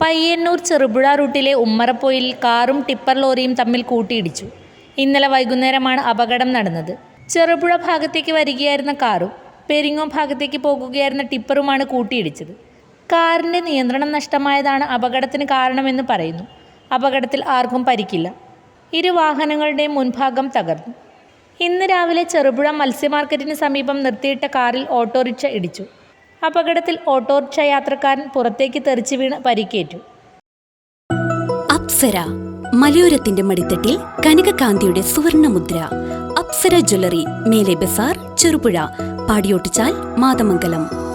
പയ്യന്നൂർ ചെറുപുഴ റൂട്ടിലെ ഉമ്മറപ്പൊയിൽ കാറും ടിപ്പർ ലോറിയും തമ്മിൽ കൂട്ടിയിടിച്ചു. ഇന്നലെ വൈകുന്നേരമാണ് അപകടം നടന്നത്. ചെറുപുഴ ഭാഗത്തേക്ക് വരികയായിരുന്ന കാറും പെരിങ്ങോ ഭാഗത്തേക്ക് പോകുകയായിരുന്ന ടിപ്പറുമാണ് കൂട്ടിയിടിച്ചത്. കാറിന്റെ നിയന്ത്രണം നഷ്ടമായതാണ് അപകടത്തിന് കാരണമെന്ന് പറയുന്നു. അപകടത്തിൽ ആർക്കും പരിക്കില്ല. ഇരു വാഹനങ്ങളുടെയും മുൻഭാഗം തകർന്നു. ഇന്ന് രാവിലെ ചെറുപുഴ മത്സ്യമാർക്കറ്റിന് സമീപം നിർത്തിയിട്ട കാറിൽ ഓട്ടോറിക്ഷ ഇടിച്ചു. അപകടത്തിൽ ഓട്ടോറിക്ഷ യാത്രക്കാരൻ പുറത്തേക്ക് തെറിച്ചു വീണ് പരിക്കേറ്റു. അപ്സര മലയോരത്തിന്റെ മടിത്തട്ടിൽ കനകകാന്തിയുടെ സുവർണമുദ്ര. അപ്സര ജ്വല്ലറി മേലെ ബസാർ ചെറുപുഴ പാടിയോട്ടിച്ചാൽ മാതമംഗലം.